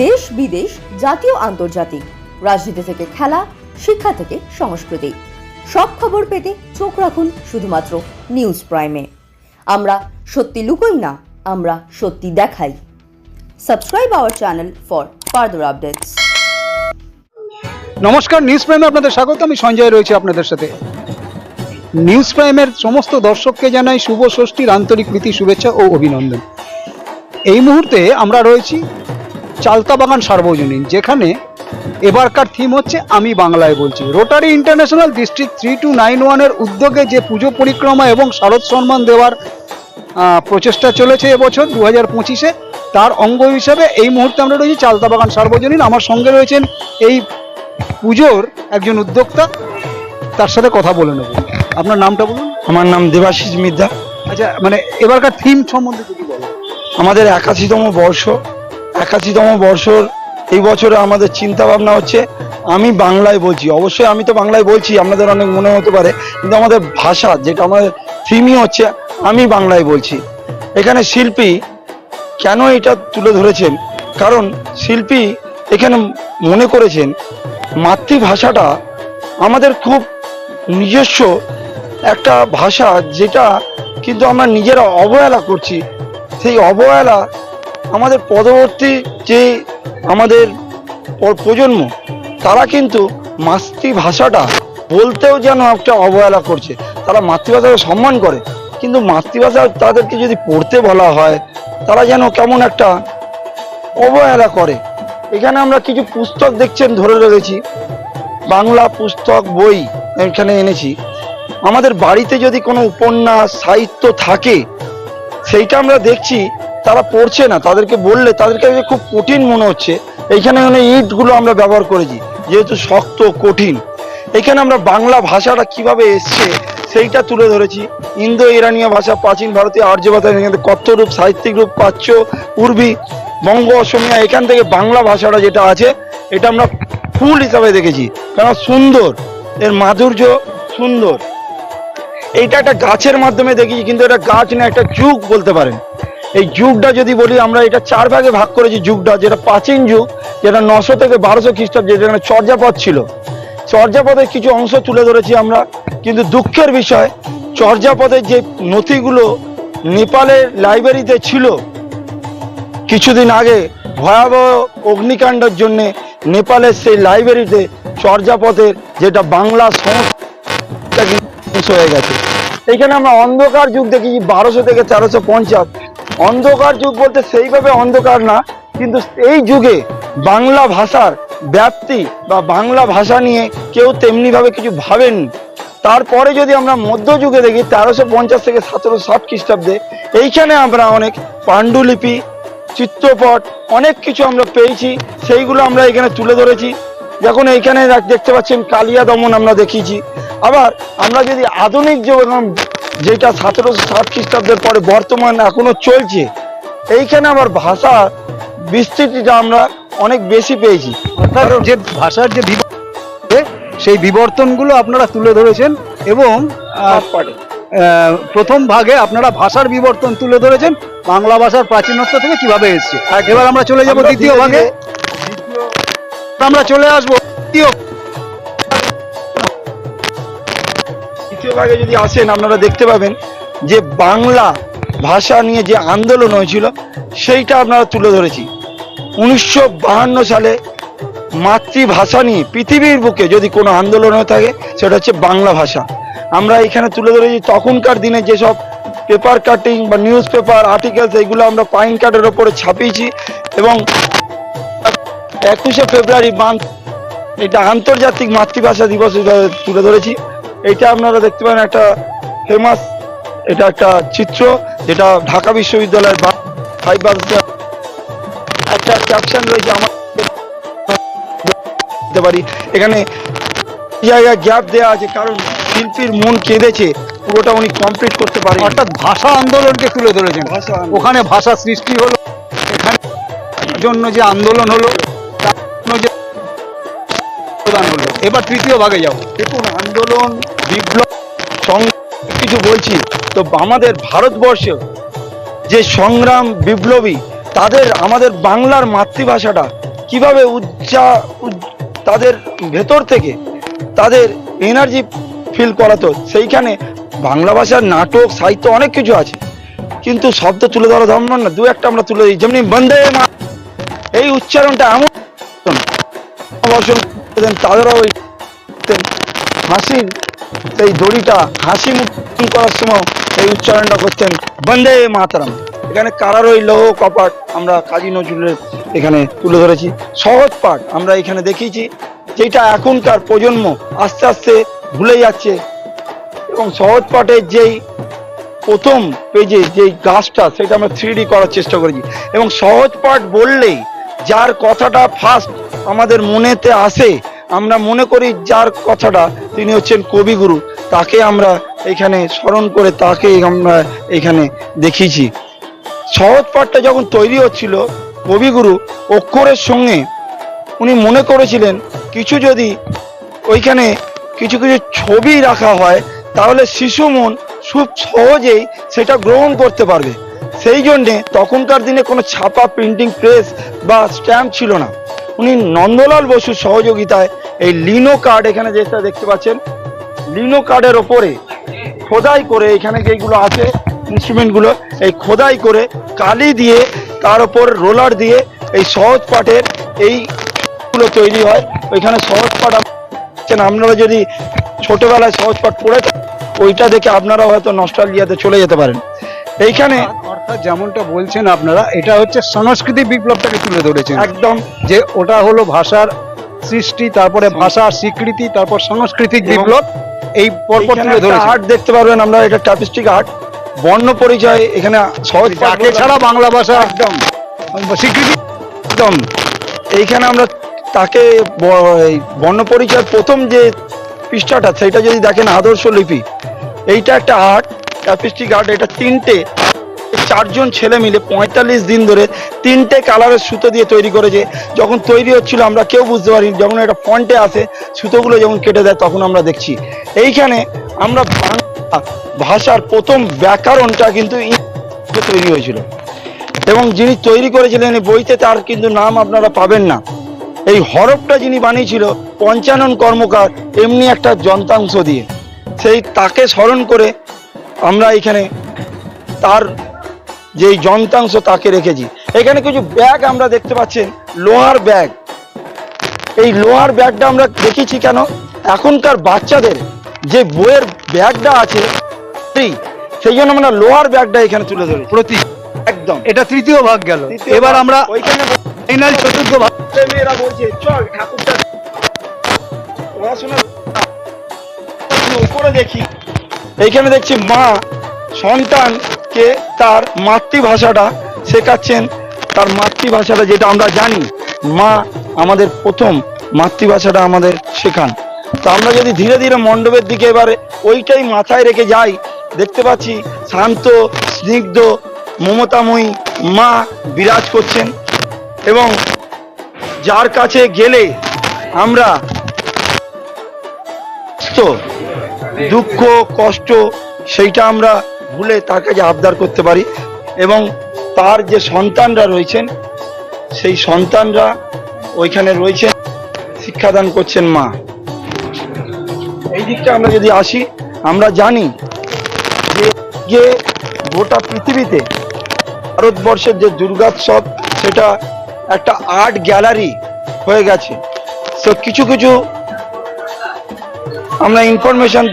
দেশ বিদেশ, জাতীয়, আন্তর্জাতিক। রাজনীতি থেকে খেলা, শিক্ষা থেকে সংস্কৃতি। সব খবর পেতে চোখ রাখুন শুধুমাত্র নিউজ প্রাইমে। আমরা সত্যি লুকোই না, আমরা সত্যি দেখাই। Subscribe our channel for further updates. নমস্কার, নিউজ প্রাইমে আপনাদের স্বাগত, আমি সঞ্জয় রয়েছে আপনাদের সাথে। নিউজ প্রাইমের সমস্ত দর্শককে জানাই শুভ ষষ্ঠীর আন্তরিক প্রীতি, শুভেচ্ছা ও অভিনন্দন। এই মুহূর্তে আমরা রয়েছি চালতা বাগান সার্বজনীন। যেখানে এবারকার থিম হচ্ছে আমি বাংলায় বলছি। Rotary International district three two nine ওয়ানের উদ্যোগে যে পুজো পরিক্রমা এবং শারদ সম্মান দেওয়ার প্রচেষ্টা চলেছে এবছর দু হাজার পঁচিশে তার অঙ্গ হিসাবে এই মুহূর্তে আমরা রয়েছি চালতা বাগান সার্বজনীন। আমার সঙ্গে রয়েছেন এই পুজোর একজন উদ্যোক্তা তার সাথে কথা বলে নেব। আপনার নামটা বলুন। আমার নাম দেবাশিস মিদ্যা আচ্ছা মানে এবারকার থিম সম্বন্ধে যদি বলো আমাদের একাশিতম বর্ষ। একাশিতম বর্ষর এই বছরে আমাদের চিন্তা ভাবনা হচ্ছে, আমি বাংলায় বলছি। অবশ্যই আমি তো বাংলায় বলছি, আপনাদের অনেক মনে হতে পারে, কিন্তু আমাদের ভাষা যেটা আমাদের থিমই হচ্ছে, আমি বাংলায় বলছি। এখানে শিল্পী কেন এটা তুলে ধরেছেন? কারণ শিল্পী এখানে মনে করেছেন, মাতৃভাষাটা আমাদের খুব নিজস্ব একটা ভাষা যেটা কিন্তু আমরা নিজেরা অবহেলা করছি। সেই অবহেলা আমাদের পরবর্তী যে আমাদের প্রজন্ম, তারা কিন্তু মাতৃভাষাটা বলতেও যেন একটা অবহেলা করছে। তারা মাতৃভাষাকে সম্মান করে, কিন্তু মাতৃভাষা তাদেরকে যদি পড়তে বলা হয়, তারা যেন কেমন একটা অবহেলা করে। এখানে আমরা কিছু পুস্তক দেখছেন, ধরে রেখেছি। বাংলা পুস্তক, বই এখানে এনেছি। আমাদের বাড়িতে যদি কোনো উপন্যাস, সাহিত্য থাকে, সেইটা আমরা দেখছি তারা পড়ছে না, তাদেরকে বললে তাদেরকে যে খুব কঠিন মনে হচ্ছে। এইখানে মানে ইটগুলো আমরা ব্যবহার করেছি, যেহেতু শক্ত, কঠিন। এখানে আমরা বাংলা ভাষাটা কীভাবে এসছে সেইটা তুলে ধরেছি। ইন্দো ইরানীয় ভাষা, প্রাচীন ভারতীয় আর্য ভাষা, এখানে কত্তরূপ সাহিত্যিক রূপ, পাচ্য, উর্বি, বঙ্গ, অসমিয়া, এখান থেকে বাংলা ভাষাটা যেটা আছে, এটা আমরা ফুল হিসাবে দেখেছি। কারণ সুন্দর, এর মাধুর্য সুন্দর। এইটা একটা গাছের মাধ্যমে দেখেছি, কিন্তু এটা গাছ না, একটা যুগ বলতে পারেন। এই যুগটা যদি বলি, আমরা এটা চার ভাগে ভাগ করেছি যুগটা, যেটা প্রাচীন যুগ, যেটা নশো থেকে বারোশো খ্রিস্টাব্দ যেখানে চর্যাপদ ছিল। চর্যাপদের কিছু অংশ তুলে ধরেছি আমরা, কিন্তু দুঃখের বিষয়, চর্যাপদের যে নথিগুলো নেপালের লাইব্রেরিতে ছিল, কিছুদিন আগে ভয়াবহ অগ্নিকাণ্ডের জন্য নেপালের সেই লাইব্রেরিতে চর্যাপদের যেটা বাংলা সংস্কৃতি হয়ে গেছে। এইখানে আমরা অন্ধকার যুগ দেখেছি, বারোশো থেকে তেরোশো পঞ্চাশ। অন্ধকার যুগ বলতে সেইভাবে অন্ধকার না, কিন্তু এই যুগে বাংলা ভাষার ব্যাপ্তি বা বাংলা ভাষা নিয়ে কেউ তেমনিভাবে কিছু ভাবেননি তারপরে যদি আমরা মধ্যযুগে দেখি, তেরোশো পঞ্চাশ থেকে সতেরোশো ষাট খ্রিস্টাব্দে, এইখানে আমরা অনেক পাণ্ডুলিপি, চিত্রপট, অনেক কিছু আমরা পেয়েছি, সেইগুলো আমরা এখানে তুলে ধরেছি। যখন এইখানে দেখ- দেখতে পাচ্ছেন কালিয়া দমন আমরা দেখিয়েছি। আবার আমরা যদি আধুনিক জীবন যেটা সতেরোশো ষাট খ্রিস্টাব্দের পরে বর্তমান এখনও চলছে এইখানে আমার ভাষা বিস্তৃতিটা আমরা অনেক বেশি পেয়েছি। অর্থাৎ যে ভাষার যে সেই বিবর্তনগুলো আপনারা তুলে ধরেছেন এবং প্রথম ভাগে আপনারা ভাষার বিবর্তন তুলে ধরেছেন বাংলা ভাষার প্রাচীনত্ব থেকে কীভাবে এসছে। এবার আমরা চলে যাব দ্বিতীয় ভাগে। আমরা চলে আসব দ্বিতীয় দ্বিতীয় ভাগে যদি আসেন, আপনারা দেখতে পাবেন যে বাংলা ভাষা নিয়ে যে আন্দোলন হয়েছিল, সেইটা আপনারা তুলে ধরেছি। উনিশশো সালে মাতৃভাষা নিয়ে পৃথিবীর বুকে যদি কোনো আন্দোলন হয়ে থাকে, সেটা হচ্ছে বাংলা ভাষা। আমরা এখানে তুলে ধরেছি, তখনকার দিনে যেসব পেপার কাটিং বা নিউজ পেপার, আর্টিকেলস এইগুলো আমরা পাইন কার্ডের ওপরে ছাপিয়েছি এবং একুশে ফেব্রুয়ারি মান্থ এটা আন্তর্জাতিক মাতৃভাষা দিবস তুলে ধরেছি। এটা আপনারা দেখতে পারেন একটা ফেমাস এটা একটা চিত্র যেটা ঢাকা বিশ্ববিদ্যালয়ের একটা ক্যাপশন রয়েছে আমার পারি। এখানে জায়গায় গ্যাপ দেওয়া আছে কারণ শিল্পীর মন কেঁদেছে পুরোটা উনি কমপ্লিট করতে পারেন অর্থাৎ ভাষা আন্দোলনকে তুলে ধরেছেন। ওখানে ভাষা সৃষ্টি হলো এখানে জন্য যে আন্দোলন হলো তার জন্য যে এবার তৃতীয় ভাগে যাও। দেখুন আন্দোলন বিপ্লব কিছু বলছি তো আমাদের ভারতবর্ষে যে সংগ্রাম বিপ্লবী, তাদের আমাদের বাংলার মাতৃভাষাটা কীভাবে উচ্চা তাদের ভেতর থেকে তাদের এনার্জি ফিল করাতো, সেইখানে বাংলা ভাষার নাটক, সাহিত্য অনেক কিছু আছে কিন্তু শব্দ তুলে ধরা সম্ভব না দু একটা আমরা তুলে দিই যেমনি বন্দে মা এই উচ্চারণটা এমন তাদেরও ওই। হাসির সেই দড়িটা হাসি মুখ করার সময় এই উচ্চারণটা করতেন বন্দে মাতারাম। এখানে কারার ওই লৌহ কপাট, আমরা কাজী নজরুলের এখানে তুলে ধরেছি। সহজ পাঠ আমরা এখানে দেখিয়েছি, যেটা এখনকার প্রজন্ম আস্তে আস্তে ভুলে যাচ্ছে। এবং সহজ পাঠের যেই প্রথম পেজে যে গাছটা, সেটা আমরা থ্রি করার চেষ্টা করেছি। এবং সহজ পাঠ বললেই যার কথাটা ফার্স্ট আমাদের মনেতে আসে আমরা মনে করি যার কথাটা তিনি হচ্ছেন কবিগুরু, তাকে আমরা এখানে স্মরণ করে তাকে আমরা এখানে দেখিয়েছি। সহজ পাঠটা যখন তৈরি হচ্ছিল, কবিগুরু অক্ষরের সঙ্গে উনি মনে করেছিলেন, কিছু যদি ওইখানে কিছু কিছু ছবি রাখা হয়, তাহলে শিশু মন খুব সহজেই সেটা গ্রহণ করতে পারবে। সেই জন্যে তখনকার দিনে কোনো ছাপা প্রিন্টিং প্রেস বা স্ট্যাম্প ছিল না। উনি নন্দলাল বসুর সহযোগিতায় এই লিনো কার্ড এখানে যেটা দেখতে পাচ্ছেন লিনো কার্ডের ওপরে খোদাই করে এখানে যেগুলো আছে ইনস্ট্রুমেন্টগুলো এই খোদাই করে কালি দিয়ে তার ওপর রোলার দিয়ে এই সহজ পাঠের এইগুলো তৈরি হয়। ওইখানে সহজ আছেন আপনারা যদি ছোটবেলায় সহজ পাঠ পড়ে ওইটা দেখে আপনারা হয়তো নস্টালজিয়াতে চলে যেতে পারেন। এইখানে অর্থাৎ যেমনটা বলছেন আপনারা এটা হচ্ছে সংস্কৃতি বিপ্লবটাকে তুলে ধরেছেন। একদম। যে ওটা হলো ভাষার সৃষ্টি তারপরে ভাষার স্বীকৃতি তারপর সাংস্কৃতিক বিপ্লব এই পরপর তুলে ধরেছেন আর্ট দেখতে পারবেন আমরা এটা ট্যাপিস্টিক আর্ট বর্ণ পরিচয় এখানে সহজ যাকে ছাড়া বাংলা ভাষা একদম। স্বীকৃতি একদম। এইখানে আমরা তাকে ব- এই বর্ণপরিচয়ের প্রথম যে পৃষ্ঠাটা সেটা যদি দেখেন আদর্শ লিপি এইটা একটা আর্ট ট্যাপিস্টিক আর্ট এটা তিনটে চারজন ছেলে মিলে পঁয়তাল্লিশ দিন ধরে তিনটে কালারের সুতো দিয়ে তৈরি করেছে। যখন তৈরি হচ্ছিল, আমরা কেউ বুঝতে পারিনি। যখন এটা ফন্টে আসে, সুতোগুলো যখন কেটে দেয়, তখন আমরা দেখছি। এইখানে আমরা বাংলা ভাষার প্রথম ব্যাকরণটা কিন্তু তৈরি হয়েছিল। এবং যিনি তৈরি করেছিলেন বইতে, তার কিন্তু নাম আপনারা পাবেন না। এই হরফটা যিনি বানিয়েছিল, পঞ্চানন কর্মকার, এমনি একটা যন্ত্রাংশ দিয়ে। সেই তাকে স্মরণ করে আমরা এখানে তার যেই যন্ত্রাংশ তাকে রেখেছি। এখানে কিছু ব্যাগ আমরা দেখতে পাচ্ছেন লোহার ব্যাগ। এই লোহার ব্যাগটা আমরা দেখেছি কেন? এখনকার বাচ্চাদের যে বইয়ের ব্যাগটা আছে সেই জন্য আমরা লোহার ব্যাগটা এখানে তুলে ধরেছি। প্রতি। একদম। এটা তৃতীয় ভাগ গেল। এবার আমরা ওইখানে ফাইনাল চতুর্থ ভাগ। মেয়েরা বলছে চল ঠাকুরটা পড়াশোনা উপরে দেখি। এইখানে দেখছি মা সন্তানকে তার মাতৃভাষাটা শেখাচ্ছেন, তার মাতৃভাষাটা যেটা আমরা জানি, মা আমাদের প্রথম মাতৃভাষাটা আমাদের শেখান। তো আমরা যদি ধীরে ধীরে মণ্ডপের দিকে এবারে ওইটাই মাথায় রেখে যাই, দেখতে পাচ্ছি শান্ত, স্নিগ্ধ, মমতাময়ী মা বিরাজ করছেন এবং যার কাছে গেলে আমরা দুঃখ, কষ্ট, সেইটা আমরা ভুলে তাকে যে আবদার করতে পারি এবং তার যে সন্তানরা রয়েছেন, সেই সন্তানরা ওইখানে রয়েছেন, শিক্ষাদান করছেন মা। এই দিকটা আমরা যদি আসি, আমরা জানি যে গোটা পৃথিবীতে ভারতবর্ষের যে দুর্গোৎসব, সেটা একটা আর্ট গ্যালারি হয়ে গেছে। তো কিছু কিছু আমরা ইনফরমেশন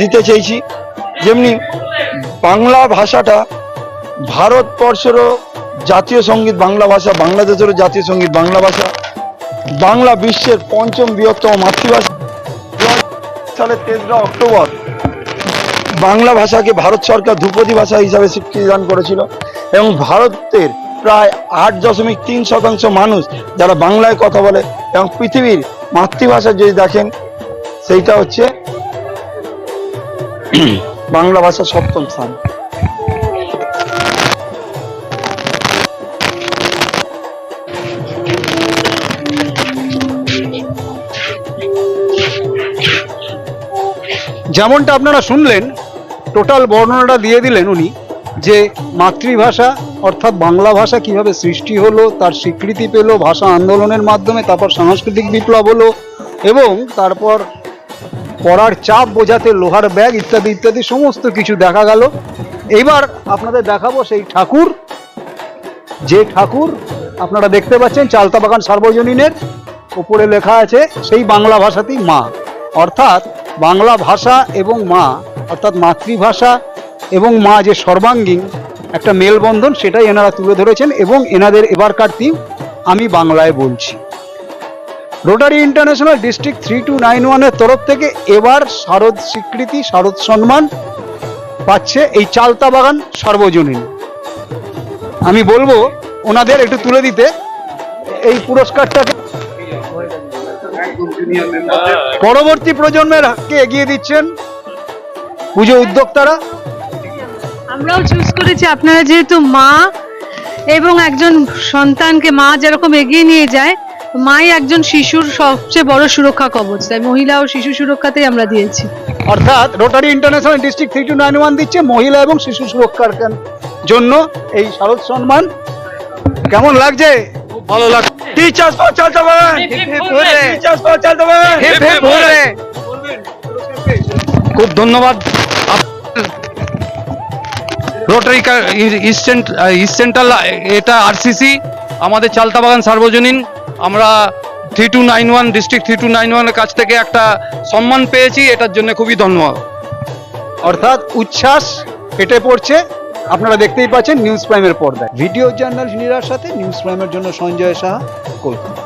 দিতে চাইছি যেমনি বাংলা ভাষাটা ভারতবর্ষেরও জাতীয় সংগীত বাংলা ভাষা, বাংলাদেশেরও জাতীয় সংগীত বাংলা ভাষা, বাংলা বিশ্বের পঞ্চম বৃহত্তম মাতৃভাষা। সালের তেসরা অক্টোবর বাংলা ভাষাকে ভারত সরকার ধ্রুপদী ভাষা হিসাবে স্বীকৃতি দান করেছিল এবং ভারতের প্রায় আট দশমিক তিন শতাংশ মানুষ যারা বাংলায় কথা বলে এবং পৃথিবীর মাতৃভাষা যদি দেখেন, সেইটা হচ্ছে বাংলা ভাষা সপ্তম স্থান। যেমনটা আপনারা শুনলেন, টোটাল বর্ণনাটা দিয়ে দিলেন উনি যে মাতৃভাষা অর্থাৎ বাংলা ভাষা কীভাবে সৃষ্টি হলো, তার স্বীকৃতি পেল, ভাষা আন্দোলনের মাধ্যমে, তারপর সাংস্কৃতিক বিপ্লব হলো এবং তারপর পড়ার চাপ বোঝাতে, লোহার ব্যাগ ইত্যাদি ইত্যাদি সমস্ত কিছু দেখা গেল। এইবার আপনাদের দেখাবো সেই ঠাকুর। যে ঠাকুর আপনারা দেখতে পাচ্ছেন, চালতা বাগান সার্বজনীনের উপরে লেখা আছে, সেই বাংলা ভাষাতেই মা। অর্থাৎ বাংলা ভাষা এবং মা, অর্থাৎ মাতৃভাষা এবং মা যে সর্বাঙ্গীন একটা মেলবন্ধন, সেটাই এনারা তুলে ধরেছেন এবং এনাদের এবারকার থিম আমি বাংলায় বলছি। Rotary International district three two nine ওয়ানের তরফ থেকে এবার শারদ স্বীকৃতি, শারদ সম্মান পাচ্ছে এই চালতা বাগান সার্বজনীন। আমি বলব, ওনাদের একটু তুলে দিতে, এই পুরস্কারটাকে পরবর্তী প্রজন্মের হাতকে এগিয়ে দিচ্ছেন পুজো উদ্যোক্তারা। আমরাও চুজ করেছি, আপনারা যেহেতু মা এবং একজন সন্তানকে মা যেরকম এগিয়ে নিয়ে যায় মাই একজন শিশুর সবচেয়ে বড় সুরক্ষা কবচ তাই মহিলা ও শিশু সুরক্ষাতেই আমরা দিয়েছি। অর্থাৎ Rotary International district three two nine one দিচ্ছে মহিলা এবং শিশু সুরক্ষার জন্য এই শারদ সম্মান। কেমন লাগছে? ভালো লাগছে। টিচার্স ফর টিচার্স ফর খুব ধন্যবাদ। রোটারি ইস্ট ইস্ট সেন্ট্রাল এটা আরসিসি আমাদের চালতা বাগান সার্বজনীন। আমরা three two nine one district three two nine ওয়ানের কাছ থেকে একটা সম্মান পেয়েছি, এটার জন্য খুবই ধন্যবাদ। অর্থাৎ উচ্ছ্বাস ফেটে পড়ছে, আপনারা দেখতেই পাচ্ছেন নিউজ প্রাইমের পর্দায়। ভিডিও জার্নাল নিরার সাথে নিউজ প্রাইমের জন্য সঞ্জয় সাহা, কলকাতা।